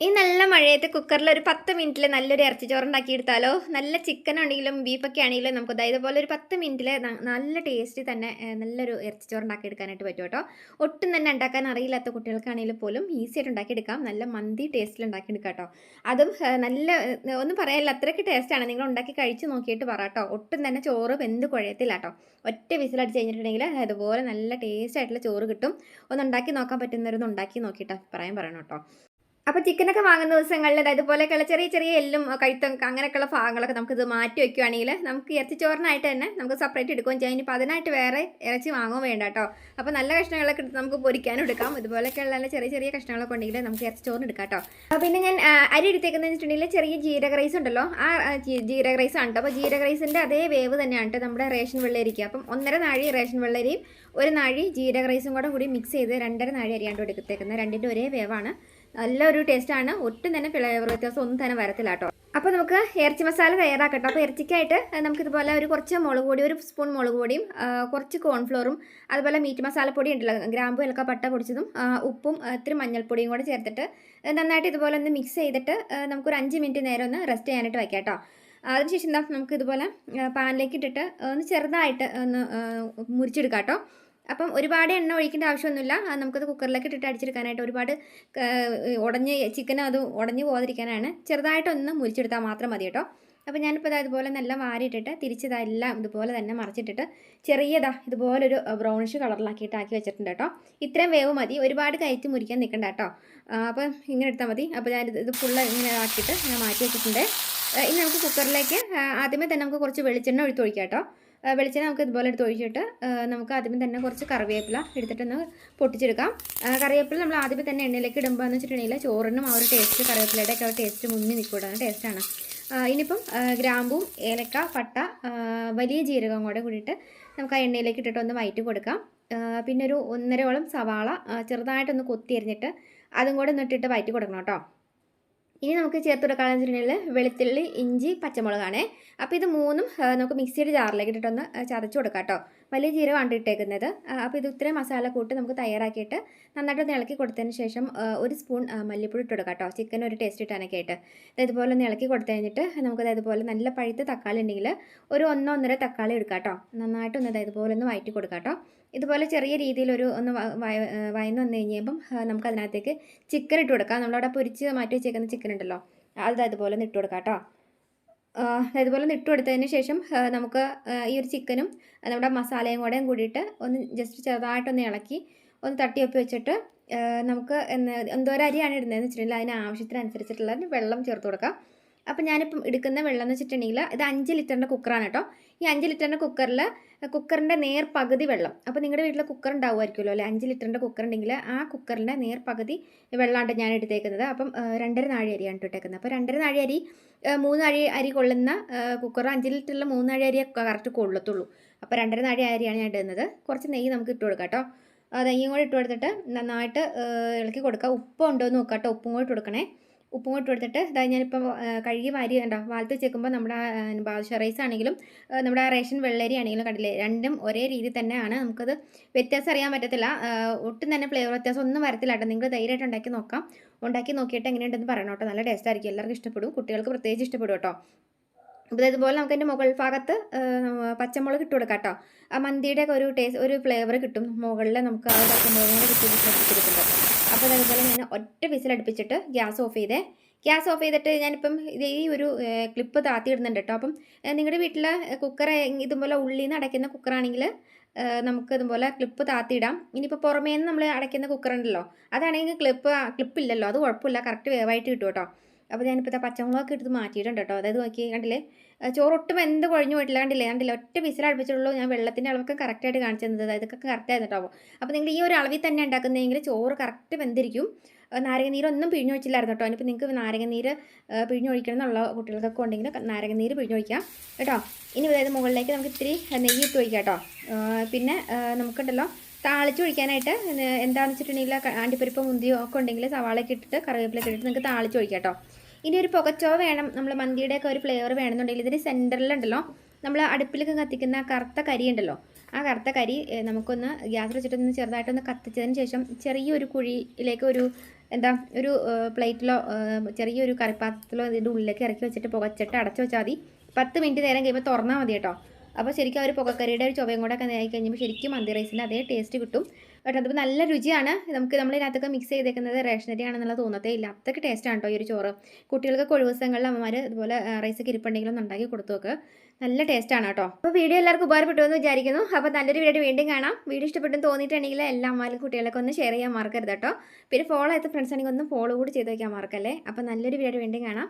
ഈ നല്ല മഴയത്ത് കുക്കറിൽ ഒരു പത്ത് മിനിറ്റിൽ നല്ലൊരു ഇറച്ചി ചോറുണ്ടാക്കി എടുത്താലോ നല്ല ചിക്കൻ ആണെങ്കിലും ബീഫൊക്കെ ആണെങ്കിലും നമുക്ക് അതായത് പോലെ ഒരു പത്ത് മിനിറ്റിൽ നല്ല ടേസ്റ്റ് തന്നെ നല്ലൊരു ഇറച്ചി ചോറ് ഉണ്ടാക്കി എടുക്കാനായിട്ട് പറ്റും കേട്ടോ. ഒട്ടും തന്നെ ഉണ്ടാക്കാൻ അറിയില്ലാത്ത കുട്ടികൾക്കാണെങ്കിലും പോലും ഈസി ആയിട്ട് ഉണ്ടാക്കിയെടുക്കാം. നല്ല മന്തി ടേസ്റ്റിൽ ഉണ്ടാക്കിയെടുക്കാം കേട്ടോ. അതും നല്ല ഒന്നും പറയാനില്ല. അത്രയ്ക്ക് ടേസ്റ്റാണ് നിങ്ങൾ ഉണ്ടാക്കി കഴിച്ച് നോക്കിയിട്ട് പറ കേട്ടോ. ഒട്ടും തന്നെ ചോറ് വെന്ത് കുഴയത്തില്ല കേട്ടോ. ഒറ്റ വിസിലടിച്ച് കഴിഞ്ഞിട്ടുണ്ടെങ്കിൽ അതുപോലെ നല്ല ടേസ്റ്റ് ആയിട്ടുള്ള ചോറ് കിട്ടും. ഒന്ന് ഉണ്ടാക്കി നോക്കാൻ പറ്റുന്നവരൊന്ന് ഉണ്ടാക്കി നോക്കിയിട്ട് പറയാൻ പറയണം കേട്ടോ. അപ്പോൾ ചിക്കനൊക്കെ വാങ്ങുന്ന ദിവസങ്ങളിൽ അതായത് പോലെയൊക്കെയുള്ള ചെറിയ ചെറിയ എല്ലും കഴുത്തും അങ്ങനെയൊക്കെയുള്ള ഭാഗങ്ങളൊക്കെ നമുക്ക് ഇത് മാറ്റി വെക്കുകയാണെങ്കിൽ നമുക്ക് ഇറച്ചിച്ചോറിനായിട്ട് തന്നെ നമുക്ക് സെപ്പറേറ്റ് എടുക്കുകയും ചെയ്യാം. ഇനിയിപ്പോൾ അതിനായിട്ട് വേറെ ഇറച്ചി വാങ്ങുകയും വേണ്ട കേട്ടോ. അപ്പോൾ നല്ല കഷ്ണങ്ങളൊക്കെ നമുക്ക് പൊരിക്കാനും എടുക്കാം. ഇതുപോലെയൊക്കെയുള്ള ചെറിയ ചെറിയ കഷ്ണങ്ങളൊക്കെ ഉണ്ടെങ്കിൽ നമുക്ക് ഇറച്ചിച്ചോറിന് എടുക്കാം കേട്ടോ. അപ്പോൾ പിന്നെ ഞാൻ അരി എടുത്തേക്കുന്നത് വെച്ചിട്ടുണ്ടെങ്കിൽ ചെറിയ ജീരക റൈസ് ഉണ്ടല്ലോ. ആ ജീരക റൈസ് ആണ് അപ്പോൾ ജീരക റൈസിന്റെ അതേ വേവ് തന്നെയാണ് കേട്ടോ നമ്മുടെ റേഷൻ വെള്ളരിക്കുക അപ്പം ഒന്നര നാഴി റേഷൻ വെള്ളരിയും ഒരു നാഴി ജീരക റൈസും കൂടെ കൂടി മിക്സ് ചെയ്ത് രണ്ടര നാഴി അരിയാണ്ട് എടുത്തേക്കുന്നത്. രണ്ടിന്റെ ഒരേ വേവാണ്. നല്ലൊരു ടേസ്റ്റാണ് ഒട്ടും തന്നെ ഫ്ലേവർ വ്യത്യാസം ഒന്നും തന്നെ വരത്തില്ല കേട്ടോ. അപ്പോൾ നമുക്ക് ഇറച്ചി മസാല തയ്യാറാക്കട്ടോ. അപ്പോൾ ഇറച്ചിക്കായിട്ട് നമുക്ക് ഇതുപോലെ ഒരു കുറച്ച് മുളക് പൊടി ഒരു സ്പൂൺ മുളക് പൊടിയും കുറച്ച് കോൺഫ്ലോറും അതുപോലെ മീറ്റ് മസാലപ്പൊടി ഉണ്ടല്ലോ ഗ്രാമ്പു ഇലക്ക പട്ട പൊടിച്ചതും ഉപ്പും ഇത്തിരി മഞ്ഞൾപ്പൊടിയും കൂടെ ചേർത്തിട്ട് നന്നായിട്ട് ഇതുപോലെ ഒന്ന് മിക്സ് ചെയ്തിട്ട് നമുക്കൊരു അഞ്ച് മിനിറ്റ് നേരം ഒന്ന് റെസ്റ്റ് ചെയ്യാനായിട്ട് വയ്ക്കാം കേട്ടോ. അതിനുശേഷം എന്താ നമുക്ക് ഇതുപോലെ ആ, പാനിലേക്ക് ഇട്ടിട്ട് ഒന്ന് ചെറുതായിട്ട് ഒന്ന് മുറിച്ചെടുക്കാം കേട്ടോ. അപ്പം ഒരുപാട് എണ്ണ ഒഴിക്കേണ്ട ആവശ്യമൊന്നുമില്ല. നമുക്കത് കുക്കറിലേക്ക് ഇട്ടിട്ട് അടിച്ചെടുക്കാനായിട്ട് ഒരുപാട് ഉടഞ്ഞ് ചിക്കൻ അത് ഉടഞ്ഞു പോകാതിരിക്കാനാണ്. ചെറുതായിട്ടൊന്ന് മുരിച്ചെടുത്താൽ മാത്രം മതി കേട്ടോ. അപ്പോൾ ഞാനിപ്പോൾ ഇതാ ഇതുപോലെ നല്ല വാരിയിട്ടിട്ട് തിരിച്ചതാ എല്ലാം ഇതുപോലെ തന്നെ മറിച്ചിട്ടിട്ട് ചെറിയതാ ഇതുപോലൊരു ബ്രൗണിഷ് കളറിലാക്കിയിട്ട് ആക്കി വെച്ചിട്ടുണ്ട് കേട്ടോ. ഇത്രയും വേവ് മതി. ഒരുപാട് കയറ്റി മുരിക്കാൻ നിൽക്കണ്ട കേട്ടോ. അപ്പോൾ അപ്പം ഇങ്ങനെ എടുത്താൽ മതി. അപ്പോൾ ഞാൻ ഇത് ഫുള്ള് ഇങ്ങനെ ആക്കിയിട്ട് ഞാൻ മാറ്റി വെച്ചിട്ടുണ്ട്. ഇനി നമുക്ക് കുക്കറിലേക്ക് ആദ്യമേ തന്നെ നമുക്ക് കുറച്ച് വെളിച്ചെണ്ണ ഒഴിത്ത് ഒഴിക്കാം കേട്ടോ. വെളിച്ചെണ്ണ നമുക്ക് ഇതുപോലെ എടുത്ത് ഒഴിച്ചിട്ട് നമുക്ക് ആദ്യമേ തന്നെ കുറച്ച് കറിവേപ്പില എടുത്തിട്ടൊന്ന് പൊട്ടിച്ചെടുക്കാം. കറിവേപ്പില നമ്മൾ ആദ്യമേ തന്നെ എണ്ണയിലേക്ക് ഇടുമ്പോൾ എന്ന് വെച്ചിട്ടുണ്ടെങ്കിൽ ചോറിനും ആ ഒരു ടേസ്റ്റ് കറിവേപ്പിലയുടെ ഒക്കെ ടേസ്റ്റ് മുന്നിൽ നിൽക്കൂടാണ് ടേസ്റ്റാണ് ഇനിയിപ്പം ഗ്രാമ്പും ഏലക്ക പട്ട വലിയ ജീരകം കൂടെ കൂടിയിട്ട് നമുക്ക് ആ എണ്ണയിലേക്ക് ഇട്ടിട്ട് ഒന്ന് വയറ്റി കൊടുക്കാം. പിന്നെ ഒരു ഒന്നരയോളം സവാള ചെറുതായിട്ടൊന്ന് കൊത്തി എറിഞ്ഞിട്ട് അതും കൂടെ ഒന്ന് ഇട്ടിട്ട് വയറ്റി കൊടുക്കണം കേട്ടോ. ഇനി നമുക്ക് ചേർത്ത് കൊടുക്കാന്ന് വെച്ചിട്ടുണ്ടെങ്കിൽ വെളുത്തുള്ളി ഇഞ്ചി പച്ചമുളകാണേ. അപ്പോൾ ഇത് മൂന്നും നമുക്ക് മിക്സിയുടെ ജാറിലേക്ക് ഇട്ടിട്ടൊന്ന് ചതച്ച് കൊടുക്കാം കേട്ടോ വലിയ ജീരകമാണ് ഇട്ടേക്കുന്നത്. അപ്പോൾ ഇത് ഇത്രയും മസാല കൂട്ട് നമുക്ക് തയ്യാറാക്കിയിട്ട് നന്നായിട്ടൊന്ന് ഇളക്കി കൊടുത്തതിന് ശേഷം ഒരു സ്പൂൺ മല്ലിപ്പൊടി ഇട്ട് കൊടുക്കാം കേട്ടോ. ചിക്കൻ ഒരു ടേസ്റ്റ് ഇട്ടാനൊക്കെ ആയിട്ട്. ഇതുപോലെ ഒന്ന് ഇളക്കി കൊടുത്തു കഴിഞ്ഞിട്ട് നമുക്ക് ദേ ഇതുപോലെ നല്ല പഴുത്ത തക്കാളി ഉണ്ടെങ്കിൽ ഒരു ഒന്നോ ഒന്നര തക്കാളി എടുക്കാം കേട്ടോ. നന്നായിട്ടൊന്ന് ഇതുപോലെ ഒന്ന് വഴറ്റി കൊടുക്കാം കേട്ടോ. ഇതുപോലെ ചെറിയ രീതിയിലൊരു ഒന്ന് വ- വയ- വയന്ന് വന്നു കഴിഞ്ഞപ്പം ആ, നമുക്ക് അതിനകത്തേക്ക് ചിക്കൻ ഇട്ട് കൊടുക്കാം. നമ്മളവിടെ പൊരിച്ച് മാറ്റി വെച്ചേക്കുന്ന ചിക്കൻ ഉണ്ടല്ലോ. അത് അതുപോലെ ഒന്ന് ഇട്ട് കൊടുക്കാം കേട്ടോ. ഇതുപോലെ ഇട്ട് കൊടുത്തതിന് ശേഷം നമുക്ക് ഈ ഒരു ചിക്കനും നമ്മുടെ മസാലയും കൂടെയും കൂടിയിട്ട് ഒന്ന് ജസ്റ്റ് ചെറുതായിട്ടൊന്ന് ഇളക്കി ഒന്ന് തട്ടി ഒപ്പി വെച്ചിട്ട് നമുക്ക് എന്താ എന്തോരം അരിയാണ് ഇടുന്നതെന്ന് വെച്ചിട്ടുണ്ടെങ്കിൽ അതിന് ആവശ്യത്തിനനുസരിച്ചിട്ടുള്ള വെള്ളം ചേർത്ത് കൊടുക്കാം. അപ്പം ഞാനിപ്പം എടുക്കുന്ന വെള്ളം എന്ന് വെച്ചിട്ടുണ്ടെങ്കിൽ ഇത് അഞ്ച് ലിറ്ററിന്റെ കുക്കറാണ് കേട്ടോ. ഈ അഞ്ച് ലിറ്ററിന്റെ കുക്കറിൽ കുക്കറിന്റെ നേർ പകുതി വെള്ളം. അപ്പോൾ നിങ്ങളുടെ വീട്ടിൽ കുക്കർ ഉണ്ടാവുമായിരിക്കുമല്ലോ അല്ലേ? അഞ്ച് ലിറ്ററിന്റെ കുക്കർ ഉണ്ടെങ്കിൽ ആ കുക്കറിന്റെ നേർ പകുതി വെള്ളമാണ് ഞാൻ എടുത്തേക്കുന്നത്. അപ്പം രണ്ടര നാഴി അരിയാണ് ഇട്ടേക്കുന്നത് അപ്പോൾ രണ്ടര നാഴി അരി മൂന്ന് അരി അരി കൊള്ളുന്ന കുക്കർ അഞ്ച് ലിറ്ററിൽ മൂന്ന് അരി അരിയെ കറക്റ്റ് കൊള്ളത്തുള്ളൂ. അപ്പോൾ രണ്ടര നാഴി അരിയാണ് ഞാൻ ഇടുന്നത്. കുറച്ച് നെയ്യ് നമുക്ക് ഇട്ട് കൊടുക്കാം കേട്ടോ. നെയ്യും കൂടെ ഇട്ട് കൊടുത്തിട്ട് നന്നായിട്ട് ഇളക്കി കൊടുക്കുക ഉപ്പ് ഉണ്ടോ എന്ന് നോക്കാം കേട്ടോ. ഉപ്പും കൂടെ ഇട്ട് കൊടുക്കണേ. ഉപ്പും ഇട്ട് കൊടുത്തിട്ട് ഇതാ ഞാനിപ്പോൾ കഴുകി വാരി കണ്ടോ വാലത്ത് വെച്ചേക്കുമ്പോൾ നമ്മുടെ ബാദുഷ റൈസ് ആണെങ്കിലും നമ്മുടെ റേഷൻ വെള്ളരി ആണെങ്കിലും കണ്ടില്ലേ രണ്ടും ഒരേ രീതി തന്നെയാണ്. നമുക്കത് വ്യത്യാസം അറിയാൻ പറ്റത്തില്ല. ഒട്ടും തന്നെ ഫ്ലേവർ വ്യത്യാസം ഒന്നും വരത്തില്ല കേട്ടോ. നിങ്ങൾ ധൈര്യമായിട്ട് ഉണ്ടാക്കി നോക്കാം. ഉണ്ടാക്കി നോക്കിയിട്ട് എങ്ങനെയുണ്ടെന്ന് പറയണം കേട്ടോ. നല്ല ടേസ്റ്റ് ആയിരിക്കും. എല്ലാവർക്കും ഇഷ്ടപ്പെടും. കുട്ടികൾക്ക് പ്രത്യേകിച്ച് ഇഷ്ടപ്പെടും കേട്ടോ. അപ്പോൾ ഇതുപോലെ നമുക്ക് അതിന്റെ മുകൾ ഭാഗത്ത് പച്ചമുളക് ഇട്ട് കൊടുക്കാം കേട്ടോ. ആ മന്തിയുടെ ഒരു ടേസ്റ്റ് ഒരു ഫ്ലേവർ കിട്ടും. മുകളിൽ നമുക്ക് ആ ഒരു പച്ചമുളകും കൂടെ കിട്ടി ശ്രദ്ധിച്ചിട്ടുണ്ട് അപ്പോൾ അതുപോലെ ഞാൻ ഒറ്റ വിസിലടുപ്പിച്ചിട്ട് ഗ്യാസ് ഓഫ് ചെയ്തേ. ഗ്യാസ് ഓഫ് ചെയ്തിട്ട് ഞാനിപ്പം ഈ ഒരു ക്ലിപ്പ് താത്തി ഇടുന്നുണ്ട് കേട്ടോ. അപ്പം നിങ്ങളുടെ വീട്ടിലെ കുക്കർ ഇതുപോലെ ഉള്ളിൽ നിന്ന് അടയ്ക്കുന്ന കുക്കറാണെങ്കിൽ നമുക്ക് ഇതുപോലെ ക്ലിപ്പ് താത്തിയിടാം. ഇനിയിപ്പോൾ പുറമേ നിന്ന് നമ്മൾ അടയ്ക്കുന്ന കുക്കറുണ്ടല്ലോ. അതാണെങ്കിൽ ക്ലിപ്പ് ക്ലിപ്പ് ഇല്ലല്ലോ അത് കുഴപ്പമില്ല. കറക്റ്റ് വേവായിട്ട് കിട്ടും കേട്ടോ. അപ്പോൾ ഞാനിപ്പോൾ ഇതാ പച്ചമുളകൊക്കെ എടുത്ത് മാറ്റിയിട്ടുണ്ട് കേട്ടോ. അതായത് നോക്കി കണ്ടില്ലേ? ചോറൊട്ടും എന്ത് കുഴഞ്ഞു പോയിട്ടില്ല കണ്ടില്ലേ? കണ്ടില്ലേ? ഒറ്റ വിസിലടുപ്പിച്ചുള്ളൂ ഞാൻ വെള്ളത്തിന്റെ അളവൊക്കെ കറക്റ്റായിട്ട് കാണിച്ചു തന്നത്. ഇതൊക്കെ കറക്റ്റായിരുന്നു കേട്ടോ. അപ്പോൾ നിങ്ങൾ ഈ ഒരു അളവിൽ തന്നെ ഉണ്ടാക്കുന്നതെങ്കിൽ ചോറ് കറക്റ്റ് വെന്തിരിക്കും. നാരങ്ങനീരൊന്നും പിഴിഞ്ഞൊഴിച്ചില്ലായിരുന്നു കേട്ടോ. ഇനിയിപ്പോൾ നിങ്ങൾക്ക് നാരങ്ങനീര് പിഴിഞ്ഞൊഴിക്കണം എന്നുള്ള കുട്ടികൾക്കൊക്കെ ഉണ്ടെങ്കിൽ നാരങ്ങനീര് പിഴിഞ്ഞൊഴിക്കാം കേട്ടോ. ഇനി അതായത് മുകളിലേക്ക് നമുക്ക് ഇത്തിരി നെയ്യ് ഇട്ട് ഒഴിക്കാം കേട്ടോ. പിന്നെ നമുക്കുണ്ടല്ലോ താളിച്ച് ഒഴിക്കാനായിട്ട് എന്താണെന്ന് വെച്ചിട്ടുണ്ടെങ്കിൽ അണ്ടിപ്പരിപ്പ് മുന്തിയോ ഒക്കെ ഉണ്ടെങ്കിൽ സവാളയൊക്കെ ഇട്ടിട്ട് കറിവേപ്പിലൊക്കെ ഇട്ടിട്ട് നിങ്ങൾക്ക് താളിച്ച് ഒഴിക്കാം കേട്ടോ ഇനി ഒരു പുകച്ചോ വേണം. നമ്മൾ മന്തിയുടെയൊക്കെ ഒരു ഫ്ലേവർ വേണമെന്നുണ്ടെങ്കിൽ ഇതിന് സെന്ററിലുണ്ടല്ലോ നമ്മൾ അടുപ്പിലൊക്കെ കത്തിക്കുന്ന കറുത്ത കരി ഉണ്ടല്ലോ. ആ കറുത്ത കരി നമുക്കൊന്ന് ഗ്യാസ് വെച്ചിട്ടൊന്ന് ചെറുതായിട്ടൊന്ന് കത്തിച്ചതിന് ശേഷം ചെറിയൊരു കുഴിയിലേക്ക് ഒരു എന്താ ഒരു പ്ലേറ്റിലോ ചെറിയൊരു കറിപ്പാത്രത്തിലോ ഇതിന്റെ ഉള്ളിലേക്ക് ഇറക്കി വെച്ചിട്ട് പുകച്ചിട്ട് അടച്ചു വെച്ചാൽ മതി. പത്ത് മിനിറ്റ് നേരം കഴിയുമ്പോൾ തുറന്നാൽ മതി കേട്ടോ അപ്പോൾ ശരിക്കും ഒരു പുകക്കറിയുടെ ഒരു ചുവയും കൂടെ ഒക്കെ ആയി കഴിഞ്ഞപ്പോൾ ശരിക്കും മന്തി റൈസിന്റെ അതേ ടേസ്റ്റ് കിട്ടും. കേട്ടോ അതിപ്പോൾ നല്ല രുചിയാണ്. നമുക്ക് നമ്മൾ ഇതിനകത്തൊക്കെ മിക്സ് ചെയ്തേക്കുന്നത് റേഷനറി ആണെന്നുള്ള തോന്നത്തേ ഇല്ല. അത്രയ്ക്ക് ടേസ്റ്റാണ് കേട്ടോ ഈ ഒരു ചോറ്. കുട്ടികൾക്ക് ഒഴിവ് ദിവസങ്ങളിൽ അമ്മമാർ ഇതുപോലെ റൈസ് ഒക്കെ ഇരിപ്പുണ്ടെങ്കിലും ഉണ്ടാക്കി കൊടുത്തു നോക്ക്. നല്ല ടേസ്റ്റാണ് കേട്ടോ അപ്പോൾ വീഡിയോ എല്ലാവർക്കും ഉപകാരപ്പെട്ടു എന്ന് വിചാരിക്കുന്നു. അപ്പോൾ നല്ലൊരു വീഡിയോ വീണ്ടും കാണാം. വീഡിയോ ഇഷ്ടപ്പെട്ടെന്ന് തോന്നിയിട്ടുണ്ടെങ്കിൽ എല്ലാ അമ്മമാരും കുട്ടികളൊക്കെ ഒന്ന് ഷെയർ ചെയ്യാൻ മറക്കരുത് കേട്ടോ പിന്നെ ഫോളോ ആയത് ഫ്രണ്ട്സ് ആണെങ്കിൽ ഒന്ന് ഫോളോ കൂടി ചെയ്ത് വയ്ക്കാൻ മറക്കല്ലേ? അപ്പോൾ നല്ലൊരു വീഡിയോ വീണ്ടും കാണാം.